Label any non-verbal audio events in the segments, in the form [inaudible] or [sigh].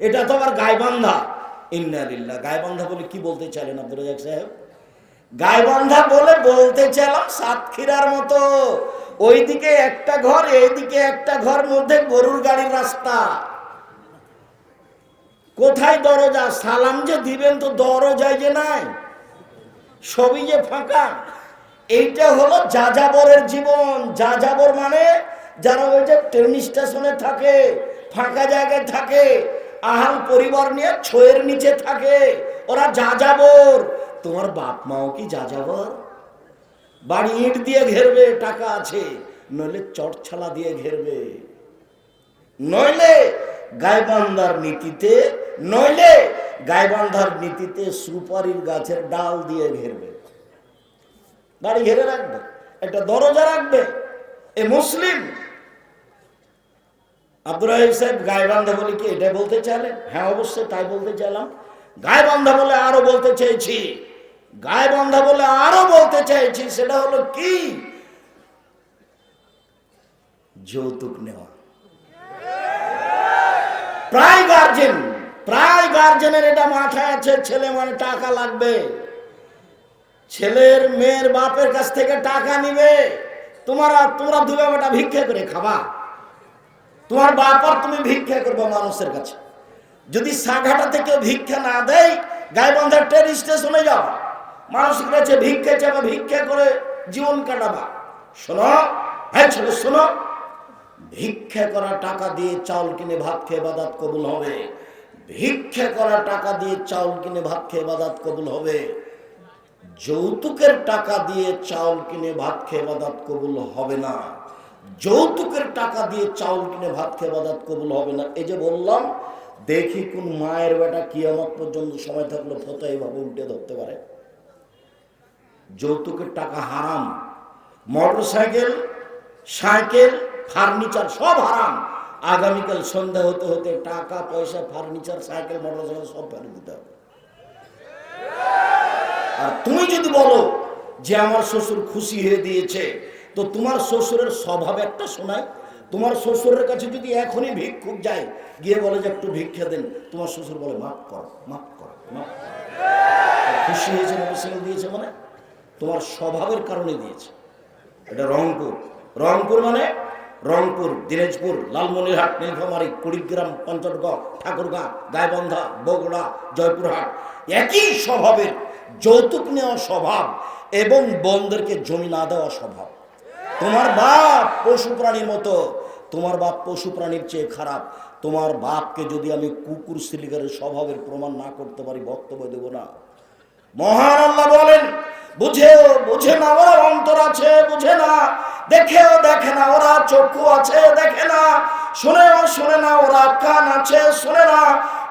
এটা তো আবার গায়বান্ধা ইন্নারিল্লা গায়বান্ধা বলে কি বলতে চাইলেন আব্দুল রাজাক সাহেব? গায়বান্ধা বলে বলতে চাইলাম সাতক্ষীরার মতো। ওইদিকে একটা ঘর, এইদিকে একটা ঘর মধ্যে গরুর গাড়ির রাস্তা। কোথায় দরজা? সালাম যে দিবেন তো দরজায় যে নাই। সবই যে ফাঁকা। এইটা হলো যাযাবরের জীবন। যাযাবর মানে যারা ওই যে ট্রেন স্টেশনে থাকে, ফাঁকা জায়গায় থাকে আহাল পরিবার নিয়ে ছয়ের নিচে থাকে। ওরা যাযাবর। তোমার বাপ মাও কি যাযাবর? বাড়ি ইট দিয়ে ঘেরবে, টাকা আছে, নইলে চটছালা দিয়ে ঘেরবে। নইলে গায়বান্ধার নীতিতে, নইলে গায়বান্ধার নীতিতে সুপারির গাছের ডাল দিয়ে ঘেরবে। বাড়ি ঘেরে রাখবে, একটা দরজা রাখবে। এ মুসলিম আব্দুর রাহিম সাহেব গায়বান্ধা বলে কি এটা বলতে চাইলেন? হ্যাঁ অবশ্যই তাই বলতে চাইলাম। গায়বান্ধা বলে আরও বলতে চেয়েছি গায়বান্ধা বলে আরও বলতে চাইছি, সেটা হলো কি? যৌতুক নেওয়া। প্রায় গার্জেন প্রায় গার্জেনের এটা মাথায় আছে, ছেলে মানে টাকা লাগবে। ছেলের মেয়ের বাপের কাছ থেকে টাকা নিবে। তোমারা তোমরা দুবে বেটা ভিক্ষা করে খাবা। তোমার বাপ আর তুমি ভিক্ষা করবে মানুষের কাছে। যদি সাঘাটা থেকে ভিক্ষা না দেয় গাইবান্ধার ট্রেন স্টেশনে যাও মানুষের কাছে ভিক্ষা চাবা ভিক্ষা করে জীবন কাটাবা। শোনো হ্যাঁ ছেলে, শোনো। ভিক্ষা করা টাকা দিয়ে চাউল কিনে ভাত খেয়ে বাদাত কবুল হবে। ভিক্ষা করা টাকা দিয়ে চাউল কিনে ভাত খেয়ে বাদাত কবুল হবে। যৌতুকের টাকা দিয়ে চাউল কিনে ভাত খেয়ে বাদাত কবুল হবে না। যৌতুকের টাকা দিয়ে চাউল কিনে ভাত খেয়ে বাদাত কবুল হবে না। এই যে বললাম, দেখি কোন মায়ের বেটা কিয়ামত পর্যন্ত সময় থাকলে ফতো এইভাবে উল্টে ধরতে পারে। যৌতুকের টাকা হারাম মোটর সাইকেল, ফার্নিচার সব হারাম। আগামীকাল সন্ধ্যা হতে হতে টাকা, পয়সা, ফার্নিচার, সাইকেল মোটর সাইকেল সব ফেরত দিতে হবে। আর তুমি যদি বলো যে আমার শ্বশুর খুশি হয়ে দিয়েছে তো তোমার শ্বশুরের স্বভাব একটা শোনায়। তোমার শ্বশুরের কাছে যদি এখনই ভিক্ষুক যায়, গিয়ে বলে যে একটু ভিক্ষা দেন, তোমার শ্বশুর বলে, মাফ কর মাফ কর খুশি হয়েছে মোটরসাইকেল দিয়েছে মানে? তোমার স্বভাবের কারণে দিয়েছে। এটা রংপুর। রংপুর মানে রংপুর, দিনাজপুর, লালমনিরহাট, নীলফামারী, কুড়িগ্রাম, পঞ্চগড়, ঠাকুরগাঁ গায়বন্ধা বগুড়া, জয়পুরহাট। একই স্বভাবের যৌতুক নেওয়া স্বভাব এবং বোনদেরকে জমি না দেওয়া স্বভাব। তোমার বাপ পশু প্রাণীর মতো। তোমার বাপ পশু প্রাণীর চেয়ে খারাপ। তোমার বাপকে যদি আমি কুকুর সিলিগারের স্বভাবের প্রমাণ না করতে পারি, বক্তব্য দেব না। মহান আল্লাহ বলেন, বুঝেও বুঝে না, ওরা অন্তর আছে, বুঝে না। দেখেও দেখে না, ওরা চক্ষু আছে, দেখে না। শুনেও শুনে না, ওরা কান আছে, শুনে না।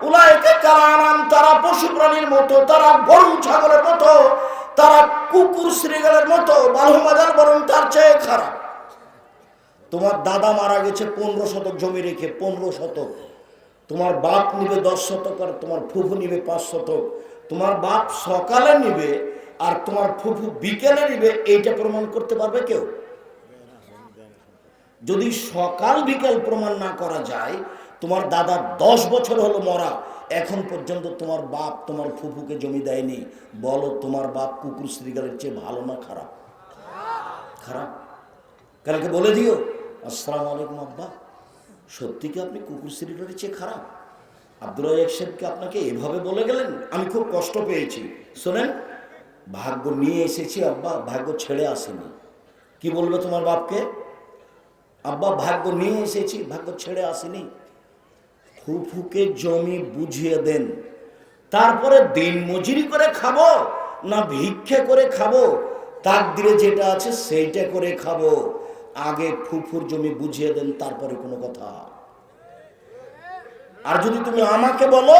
উলাইকে কালানাম তারা পশু প্রাণীর মতো, তারা গরু, ছাগলের মতো। তারা কুকুর শ্রীগালের মতো বালু মাজার বরং তার চেয়ে খারাপ। তোমার দাদা মারা গেছে পনেরো শতক জমি রেখে, পনেরো শতক। তোমার বাপ নিবে দশ শতক আর তোমার ফুফু নিবে পাঁচ শতক। তোমার বাপ সকালে নিবে আর তোমার ফুফু বিকেলে নিবে, এইটা প্রমাণ করতে পারবে কেউ? যদি সকাল বিকেল প্রমাণ না করা যায়, তোমার দাদা দশ বছর হলো মরা এখন পর্যন্ত তোমার বাপ তোমার ফুফুকে জমি দেয়নি। বলো, তোমার বাপ কুকুর শ্রীগালের চেয়ে ভালো না খারাপ? খারাপ? কালকে বলে দিও, আসসালাম আলাইকুম আব্বা। সত্যি কি আপনি কুকুর শ্রীগালের চেয়ে খারাপ? আব্দুল সাহেবকে আপনাকে এভাবে বলে গেলেন? আমি খুব কষ্ট পেয়েছি। শোনেন, ভাগ্য নিয়ে এসেছি আব্বা, ভাগ্য ছেড়ে আসেনি। কি বলবে তোমার বাপকে? আব্বা, ভাগ্য নিয়ে এসেছি, ভাগ্য ছেড়ে আসেনি। ফুফুকে জমি বুঝিয়ে দেন। তারপরে দিন মজুরি করে খাব না ভিক্ষে করে খাব? তার দিলে যেটা আছে সেইটা করে খাব। আগে ফুফুর জমি বুঝিয়ে দেন, তারপরে কোনো কথা। আর যদি তুমি আমাকে বলো,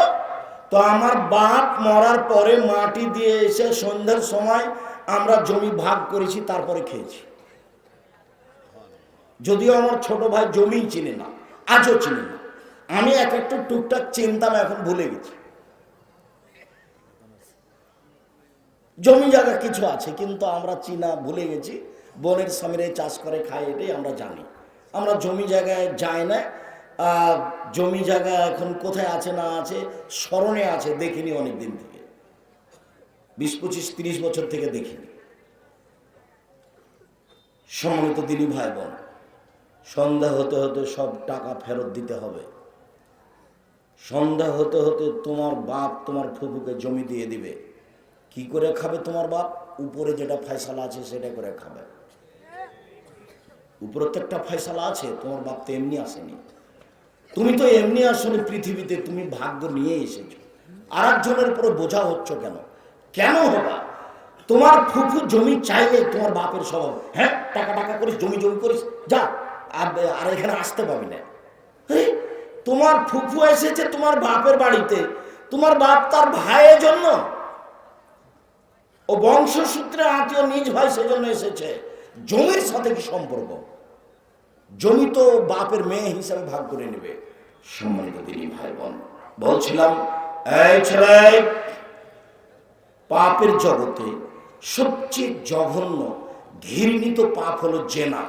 তো আমার বাপ মরার পরে মাটি দিয়ে এসে সন্ধ্যার সময় আমরা জমি ভাগ করেছি, তারপরে খেয়েছি। যদিও আমার ছোট ভাই জমি চিনে না, আজও চিনে না। আমি এক একটু টুকটাক চিনতাম এখন ভুলে গেছি। জমি জায়গা কিছু আছে, কিন্তু আমরা চিনা ভুলে গেছি। বনের সামনে চাষ করে খাই এটাই আমরা জানি। আমরা জমি জায়গায় যাই না। জমি জায়গা এখন কোথায় আছে না আছে, স্মরণে আছে, দেখিনি অনেক দিন থেকে। বিশ পঁচিশ তিরিশ বছর থেকে দেখিনি। সম্মানিত দিনী ভাই বোন, সন্ধ্যা হতে হতে সব টাকা ফেরত দিতে হবে। সন্ধ্যা হতে হতে তোমার বাপ তোমার ফুফুকে জমি দিয়ে দিবে। কি করে খাবে তোমার বাপ? উপরে যেটা ফয়সালা আছে সেটা করে খাবে। উপরে তো একটা ফয়সালা আছে, তোমার বাপ তো এমনি আসেনি। তুমি তো এমনি আসলে পৃথিবীতে তুমি ভাগ্য নিয়ে এসেছ। আর একজনের উপরে বোঝা হচ্ছ কেন? কেন হবা? তোমার ফুফু জমি চাইলে তোমার বাপের স্বভাব। হ্যাঁ টাকা টাকা করিস, জমি জমি করিস, যা। আর এখানে আসতে পাবি না। তোমার ফুফু এসেছে তোমার বাপের বাড়িতে। তোমার বাপ তার ভাইয়ের জন্য। ও বংশসূত্রে আত্মীয় নিজ ভাই সেজন্য এসেছে। জমির সাথে কি সম্পর্ক? জমি তো বাপের মেয়ে হিসাবে ভাগ করে নেবে। সম্মানিত দিনী ভাই বোন বলছিলাম পাপের জগতে সবচেয়ে জঘন্য, ঘৃণিত পাপ হলো জেনা।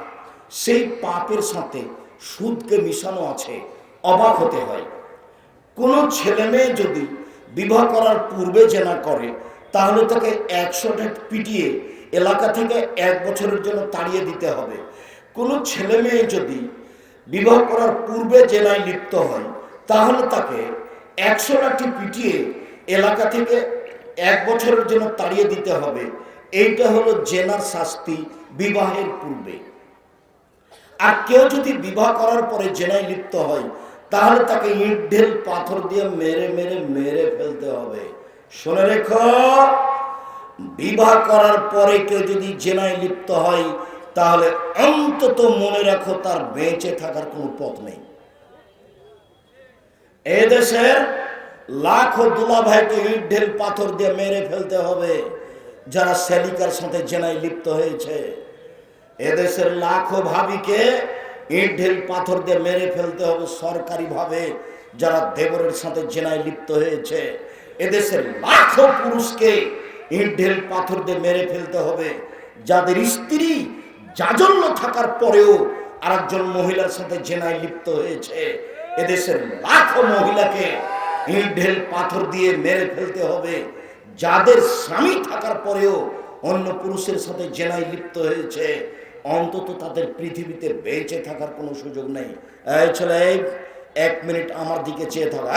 সেই পাপের সাথে সুদকে মিশানো আছে। অবাক হতে হয়। কোনো ছেলে মেয়ে যদি বিবাহ করার পূর্বে জেনা করে, তাহলে তাকে একশোটা পিটিয়ে এলাকা থেকে এক বছরের জন্য তাড়িয়ে দিতে হবে। কোনো ছেলে মেয়ে যদি বিবাহ করার পূর্বে জেনায় লিপ্ত হয়, তাহলে তাকে একশো লাঠি পিটিয়ে এলাকা থেকে এক বছরের জন্য তাড়িয়ে দিতে হবে। এইটা হলো জেনার শাস্তি বিবাহের পূর্বে। আর কেউ যদি বিবাহ করার পরে জেনায় লিপ্ত হয় তাহলে তাকে ইট, ঢেল, পাথর দিয়ে মেরে মেরে মেরে ফেলতে হবে। শুনে রেখো, বিবাহ করার পরে কেউ যদি জেনায় লিপ্ত হয়, তাহলে অন্তত মনে রাখো তার বেঁচে থাকার কোনো পথ নেই। এ দেশের লাখো দুলা ভাইকে ইট, ঢেল, পাথর দিয়ে মেরে ফেলতে হবে, যারা সেলিকার সাথে জেনায় লিপ্ত হয়েছে। এদেশের লাখো ভাবিকে ইট ঢেল পাথর দিয়ে মেরে ফেলতে হবে সরকারিভাবে। যারা দেবরের সাথে জেনায় লিপ্ত হয়েছে, এদেশের লাখো পুরুষকে ইট ঢেল পাথর দিয়ে মেরে ফেলতে হবে। যাদের স্ত্রী জাজল্য থাকার পরেও আরেকজন মহিলার সাথে জেনায় লিপ্ত হয়েছে, এদেশের লাখো মহিলাকে ইট ঢেল পাথর দিয়ে মেরে ফেলতে হবে। যাদের স্বামী থাকার পরেও অন্য পুরুষের সাথে জেনায় লিপ্ত হয়েছে অন্তত তাদের পৃথিবীতে বেঁচে থাকার কোনো সুযোগ নেই। এই এক মিনিট আমার দিকে চেয়ে থাকো।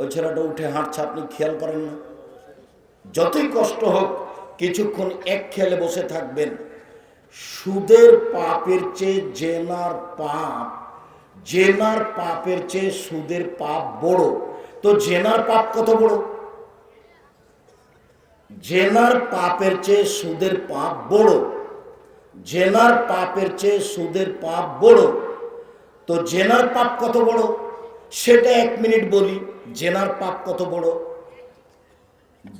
ওই ছেলেটা উঠে হাঁটছে, আপনি খেয়াল করেন না। যতই কষ্ট হোক, কিছুক্ষণ এক খেলে বসে থাকবেন। সুদের পাপের চেয়ে জেনার পাপ, জেনার পাপের চেয়ে সুদের পাপ বড়। তো জেনার পাপ কত বড়? জেনার পাপের চেয়ে সুদের পাপ বড়। জেনার পাপের চেয়ে সুদের পাপ বড়। তো জেনার পাপ কত বড়? সেটা এক মিনিট বলি, জেনার পাপ কত বড়?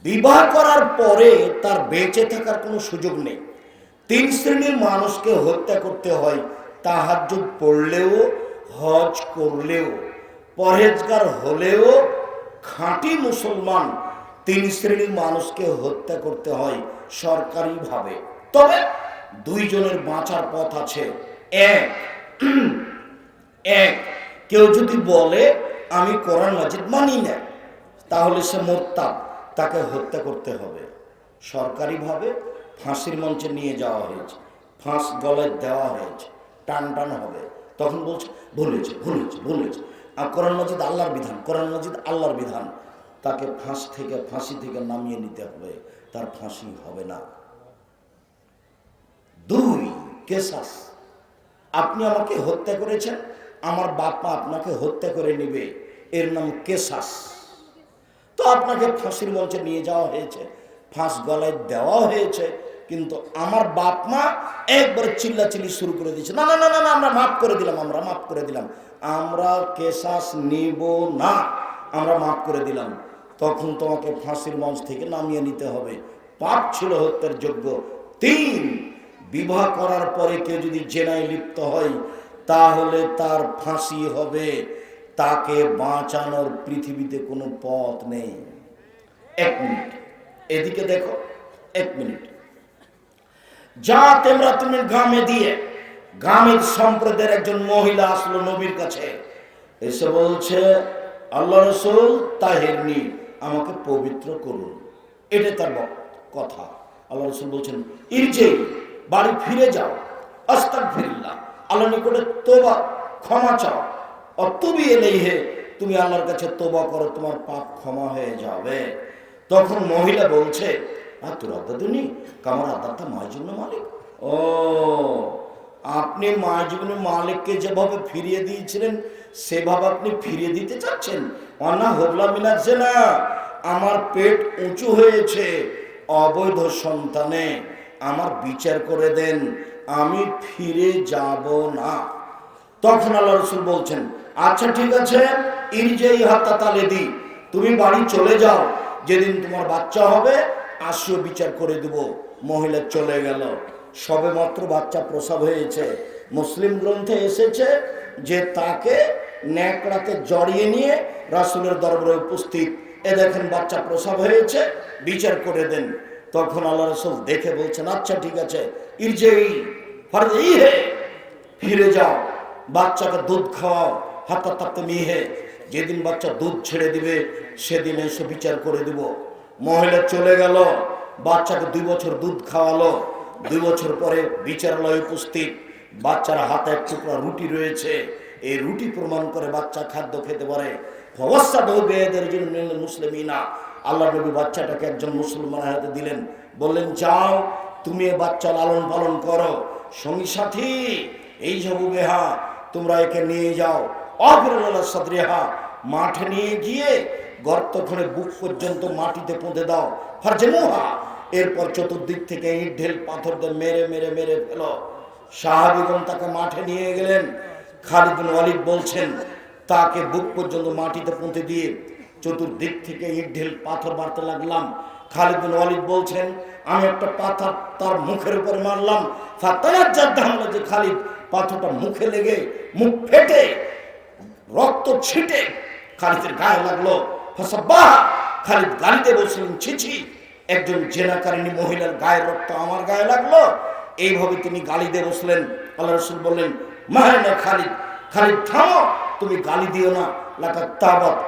বিবাহ করার পরে তার বেঁচে থাকার কোনো সুযোগ নেই। তিন শ্রেণির মানুষকে হত্যা করতে হয়, তাহাজ্জুদ পড়লেও, হজ করলেও, পরহেজগার হলেও, খাঁটি মুসলমান তিন শ্রেণির মানুষকে হত্যা করতে হয় সরকারিভাবে। তবে দুইজনের বাঁচার পথ আছে। এক এক, কেউ যদি বলে, আমি কোরআন মাজিদ মানি না, তাহলে সে মোরতাব তাকে হত্যা করতে হবে। সরকারিভাবে ফাঁসির মঞ্চে নিয়ে যাওয়া হয়েছে। ফাঁস গলায় দেওয়া হয়েছে। টান টান হবে। তখন বলছে ভুলেছে ভুলেছে ভুলেছে আর কোরআন মজিদ আল্লাহর বিধান, কোরআন মজিদ আল্লাহর বিধান। তাকে ফাঁস থেকে, ফাঁসি থেকে নামিয়ে নিতে হবে। তার ফাঁসি হবে না। দুই কেসাস। আপনি আমাকে হত্যা করেছেন, আমার বাপা আপনাকে হত্যা করে নেবে। এর নাম কেসাস। তো আপনাকে ফাঁসির মঞ্চে নিয়ে যাওয়া হয়েছে, ফাঁস গলায় দেওয়া হয়েছে, কিন্তু আমার বাপ মা একবার চিল্লাচিল্লি শুরু করে দিয়েছে না না না না, আমরা মাফ করে দিলাম, আমরা মাফ করে দিলাম, আমরা কেসাস নিব না, আমরা মাফ করে দিলাম। তখন তোমাকে ফাঁসির মঞ্চ থেকে নামিয়ে নিতে হবে। পাপ ছিল হত্যার যোগ্য। তিন বিবাহ করার পরে কেউ যদি জেনায় লিপ্ত হয়, তাহলে তার ফাঁসি হবে। তাকে বাঁচানোর পৃথিবীতে কোনো পথ নেই। এক মিনিট। এদিকে দেখো, এক মিনিট। যা তেমরা তুমি গ্রামে দিয়ে গামিদ সম্প্রদায়ের একজন মহিলা আসলো নবীর কাছে। এসে বলছে, আল্লাহ রসুল তাহেরনি আমাকে পবিত্র করুন। এটা তার কথা। আল্লাহ রসুল বলছেন ইরজে বাড়ি ফিরে যাও। আস্তাক ফিরিল্লা আল্লাহ নিকটে তোবা ক্ষমা চাও। অতবি এলেই হে তুমি আল্লাহর কাছে তোবা করো, তোমার পাপ ক্ষমা হয়ে যাবে। তখন মহিলা বলছে আর তোর আদাদুনি, কামার আদারটা মায়ের জন্য মালিক। ও, আপনি মায়াজীবনী মালিককে যেভাবে ফিরিয়ে দিয়েছিলেন, সেভাবে আপনি ফিরিয়ে দিতে চাচ্ছেন? অনা হোবলা মিলাচ্ছে না আমার পেট উঁচু হয়েছে, অবৈধ সন্তানে। আমার বিচার করে দেন, আমি ফিরে যাব না। তখন আল্লাহ রসুল বলছেন আচ্ছা ঠিক আছে ইরজেই হাত্তা তালে দি তুমি বাড়ি চলে যাও, যেদিন তোমার বাচ্চা হবে, আসিও, বিচার করে দেব। মহিলা চলে গেল। সবে মাত্র বাচ্চা প্রসব হয়েছে। মুসলিম গ্রন্থে এসেছে যে তাকে ন্যাকড়াতে জড়িয়ে নিয়ে রাসুলের দরবারে উপস্থিত। এ দেখেন, বাচ্চা প্রসব হয়েছে, বিচার করে দেন। তখন আল্লাহ রসুল দেখে বলছেন আচ্ছা ঠিক আছে ফিরে যাও, বাচ্চাকে দুধ খাওয়াও হাতা তাতে মিহে যেদিন বাচ্চা দুধ ছেড়ে দিবে, সেদিন এসে বিচার করে দিব। মহিলা চলে গেল, বাচ্চাকে দুই বছর দুধ খাওয়ালো, দুই বছর পরে বিচারালয় উপস্থিত, বাচ্চার হাতে এক টুকরা রুটি রয়েছে, এই রুটি প্রমাণ করে বাচ্চা খাদ্য খেতে পারে। জন্য মুসলিমিনা আল্লাহ নবী বাচ্চাটাকে একজন মুসলমানের হাতে দিলেন। বললেন, যাও, তুমি এ বাচ্চা লালন পালন করো। সঙ্গী সাথী, এই সব বেহা, তোমরা একে নিয়ে যাও। অবিরল সদরেহা, মাঠে নিয়ে গিয়ে গর্ত খুঁড়ে বুক পর্যন্ত মাটিতে পুঁতে দাও। ফারজেমুহা, এরপর চতুর্দিক থেকে ইট, ঢেল, পাথর দিয়ে মেরে মেরে মেরে ফেল। সাহাবিগণ তাকে মাঠে নিয়ে গেলেন। খালিদ বিন ওয়ালিদ বলছেন, তাকে বুক পর্যন্ত মাটিতে পুঁতে দিয়ে চতুর্দিক থেকে ইট ঢেল পাথর মারতে লাগলাম। খালিদ বিন ওয়ালিদ বলছেন, আমি একটা পাথর তার মুখের উপরে মারলাম। যে খালিদ, পাথরটা মুখে লেগে মুখ ফেটে, রক্ত ছিটে খালিদের গায়ে লাগল। খালিদ গালিতে বলছিলেন, ছিছি, একজন জেনাকারিনী মহিলার গায়ের রক্ত আমার গায়ে লাগল। এইভাবে তিনি গালি দিয়ে বসলেন। আল্লাহ রসুল বললেন মাহানা খালিদ খালিদ থামো, তুমি গালি দিও না। লাকা তাবাত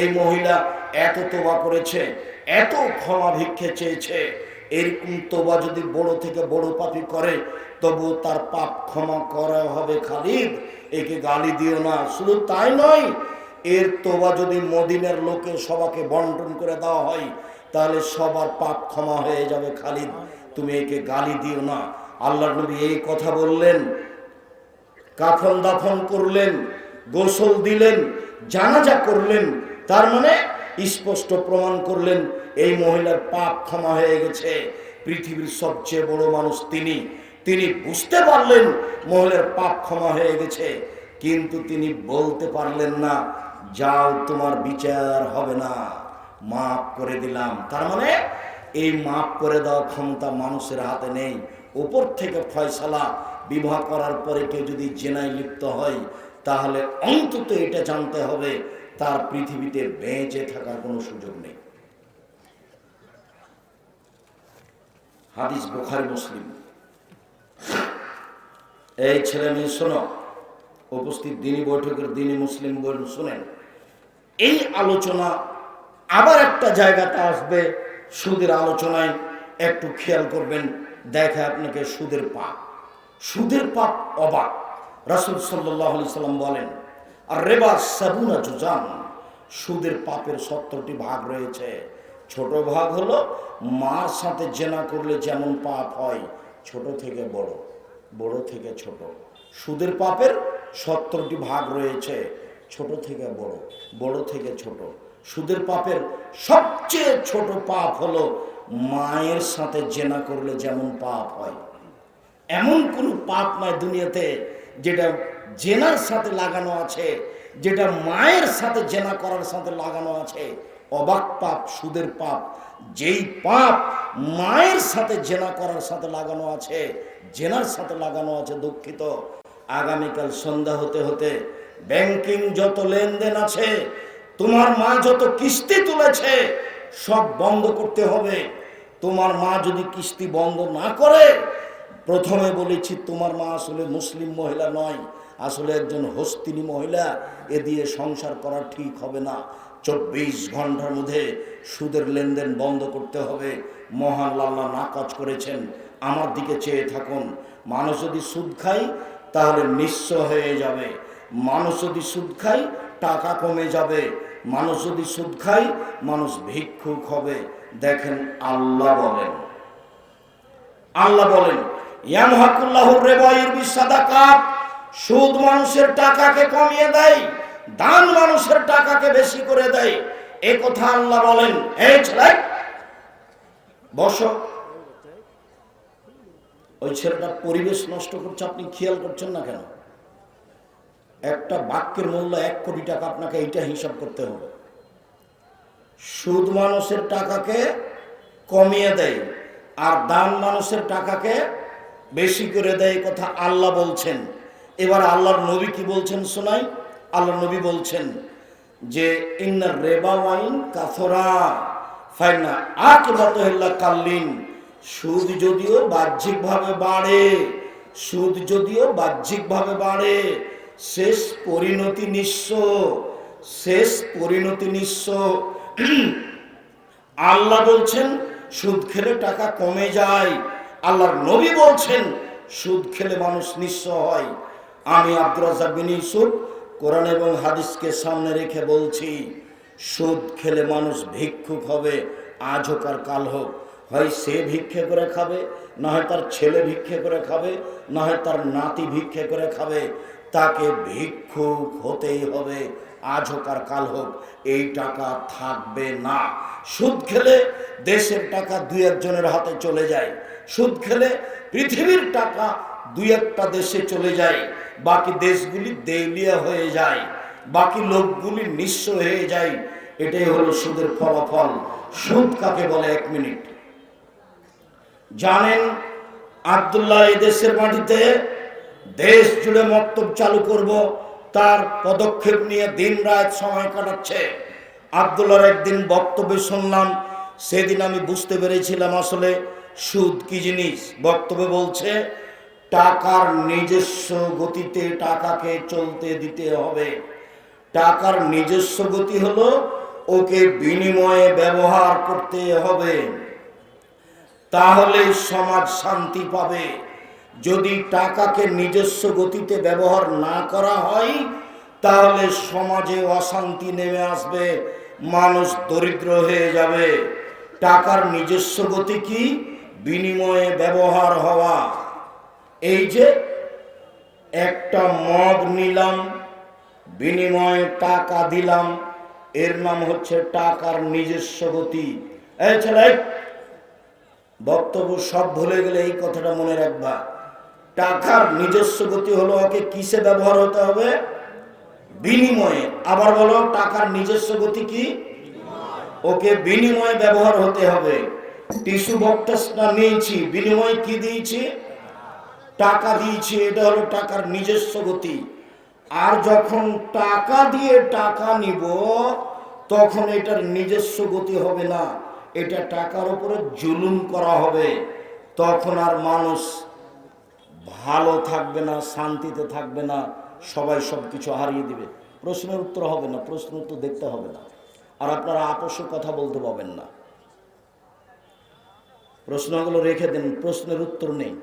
এই মহিলা এত তোবা করেছে, এত ক্ষমা ভিক্ষে চেয়েছে। এরকম তোবা যদি বড় থেকে বড় পাপি করে তবু তার পাপ ক্ষমা করা হবে খালিদ। একে গালি দিও না, শুধু তাই নয়, এর তোবা যদি মদিনের লোকে সবাকে বন্টন করে দেওয়া হয়, তাহলে সবার পাপ ক্ষমা হয়ে যাবে খালিদ। তুমি একে গালি দিও না। আল্লাহ নবী এই কথা বললেন কাফন দাফন করলেন, গোসল দিলেন, জানাজা করলেন, তার মানে স্পষ্ট প্রমাণ করলেন এই মহিলার পাপ ক্ষমা হয়ে গেছে। পৃথিবীর সবচেয়ে বড় মানুষ তিনি। তিনি বুঝতে পারলেন মহিলার পাপ ক্ষমা হয়ে গেছে, কিন্তু তিনি বলতে পারলেন না, যাও, তোমার বিচার হবে না। মাফ করে দিলাম। তার মানে এই মাফ করে দেওয়া ক্ষমতা মানুষের হাতে নেই। উপর থেকে ফয়সালা বিবাহ করার পরে কেউ যদি জেনায় লিপ্ত হয়, তাহলে অন্তত এটা জানতে হবে, তার পৃথিবীতে বেঁচে থাকার কোনো সুযোগ নেই। হাদিস বোখারি, মুসলিম। এই ছেলে মেয়ে, শোনো, উপস্থিত দিনী বৈঠকের দিনী মুসলিম বোন শোনেন। এই আলোচনা আবার একটা জায়গাতে আসবে, সুদের আলোচনায় একটু খেয়াল করবেন, দেখে আপনাকে সুদের পাপ। সুদের পাপ অবাক। রাসুল সাল্লাহ সাল্লাম বলেন আর রেবা সাবুনা জুজান সুদের পাপের সত্তরটি ভাগ রয়েছে। ছোট ভাগ হলো মার সাথে জেনা করলে যেমন পাপ হয়, ছোট থেকে বড় বড় থেকে ছোট। সুদের পাপের সত্তরটি ভাগ রয়েছে, ছোট থেকে বড় বড় থেকে ছোট। সুদের পাপের সবচেয়ে ছোট পাপ হলো মায়ের সাথে জেনা করলে যেমন পাপ হয় এমন কোনো পাপ নয় দুনিয়াতে যেটা জেনার সাথে লাগানো আছে, যেটা মায়ের সাথে জেনা করার সাথে লাগানো আছে। অবাক পাপ, সুদের পাপ, যেই পাপ মায়ের সাথে জেনা করার সাথে লাগানো আছে, জেনার সাথে লাগানো আছে দুঃখিত। আগামীকাল সন্ধ্যা হতে হতে ব্যাংকিং যত লেনদেন আছে, তোমার মা যত কিস্তি তুলেছে, সব বন্ধ করতে হবে। তোমার মা যদি কিস্তি বন্ধ না করে প্রথমে বলেছি, তোমার মা আসলে মুসলিম মহিলা নয়, আসলে একজন হস্তিনী মহিলা। এ দিয়ে সংসার করা ঠিক হবে না। চব্বিশ ঘণ্টার মধ্যে সুদের লেনদেন বন্ধ করতে হবে। মহান লাল্লা নাকচ করেছেন। আমার দিকে চেয়ে থাকুন। মানুষ যদি সুদ খায়, তাহলে নিঃস্ব হয়ে যাবে। মানুষ যদি সুদ খায়, টাকা কমে যাবে। মানুষ যদি সুদ খায়, মানুষ ভিক্ষুক হবে। দেখেন, আল্লাহ বলেন। আল্লাহ বলেন ইয়ামহাকুল্লাহুর রেবাইর বিসাদাকাত সুদ মানুষের টাকাকে কমিয়ে দেয়, দান মানুষের টাকাকে বেশি করে দেয়। এ কথা আল্লাহ বলেন, এই ছেলে, বসো। ওই ছেলেটা পরিবেশ নষ্ট করছে, আপনি খেয়াল করছেন না কেন? একটা বাক্যের মূল্য এক কোটি টাকা, আপনাকে এইটা হিসাব করতে হবে। সুদ মানুষের টাকাকে কমিয়ে দেয়, আর দান মানুষের টাকাকে বেশি করে দেয় কথা আল্লাহ বলছেন। এবার আল্লাহর নবী কি বলছেন শোনাই? আল্লাহ নবী বলছেন যে ইন্নার রেবা ওয়াইন কাথরা ফাইনা আকিবাত হিল্লা কাল্লিন, সুদ যদিও বাহ্যিকভাবে বাড়ে, সুদ যদিও বাহ্যিকভাবে বাড়ে, শেষ পরিণতি নিঃস্ব, শেষ পরিণতি নিঃস্ব। [clears throat] আল্লাহ বলছেন, সুদ খেলে টাকা কমে যায় আল্লাহর নবী বলছেন, সুদ খেলে মানুষ নিঃস্ব হয়। আমি আব্দুর রাজাক বিন ইউসুফ কোরআন এবং হাদিসকে সামনে রেখে বলছি, সুদ খেলে মানুষ ভিক্ষুক হবে, আজ হোক আর কাল হোক। হয় সে ভিক্ষে করে খাবে, না হয় তার ছেলে ভিক্ষে করে খাবে, না হয় তার নাতি ভিক্ষে করে খাবে, তাকে ভিক্ষুক হতেই হবে। আজ হোক আর কাল হোক, এই টাকা থাকবে না। সুদ খেলে দেশের টাকা দুই একজনের হাতে চলে যায়। সুদ খেলে পৃথিবীর টাকা দুই একটা দেশে চলে যায়। বাকি দেশগুলি দেউলিয়া হয়ে যায়। বাকি লোকগুলি নিঃস্ব হয়ে যায়। এটাই হলো সুদের ফলাফল। সুদ কাকে বলে? এক মিনিট। জানেন আবদুল্লাহ এই দেশের মাটিতে দেশ জুড়ে মক্তব চালু করব। তার পদক্ষেপ নিয়ে দিন রাত সময় কাটাচ্ছে। আবদুল্লাহর একদিন বক্তব্য শুনলাম, সেদিন আমি বুঝতে পেরেছিলাম আসলে সুদ কি জিনিস। বক্তব্য বলছে, টাকার নিজস্ব গতিতে টাকাকে চলতে দিতে হবে। টাকার নিজস্ব গতি হলো ওকে বিনিময়ে ব্যবহার করতে হবে। তাহলে সমাজ শান্তি পাবে। যদি টাকাকে নিজস্ব গতিতে ব্যবহার না করা হয়, তাহলে সমাজে অশান্তি নেমে আসবে, মানুষ দরিদ্র হয়ে যাবে। টাকার নিজস্ব গতি কি? বিনিময়ে ব্যবহার হওয়া। এই যে একটা মগ নিলাম, বিনিময়ে টাকা দিলাম, এর নাম হচ্ছে টাকার নিজস্ব গতি। এছাড়া বক্তব্য সব ভুলে গেলে এই কথাটা মনে রাখবা। টাকার নিজস্ব গতি হলো ওকে কিসে ব্যবহার হতে হবে? বিনিময়ে। আবার বলো, টাকার নিজস্ব গতি কি? ওকে বিনিময়ে ব্যবহার হতে হবে। টিস্যু বক্সটা নিয়েছি, বিনিময়ে কি দিয়েছি? টাকা দিয়েছি, এটা হলো টাকার নিজস্ব গতি। আর যখন টাকা দিয়ে টাকা নিব, তখন এটার নিজস্ব গতি হবে না। এটা টাকার উপরে জুলুম করা হবে। তখন আর মানুষ ভালো থাকবে না, শান্তিতে থাকবে না, সবাই সব কিছু হারিয়ে দিবে। প্রশ্নের উত্তর হবে না প্রশ্ন উত্তর দেখতে হবে না। আর আপনারা আপসে কথা বলতে পাবেন না। প্রশ্নগুলো রেখে দিন, প্রশ্নের উত্তর নেই।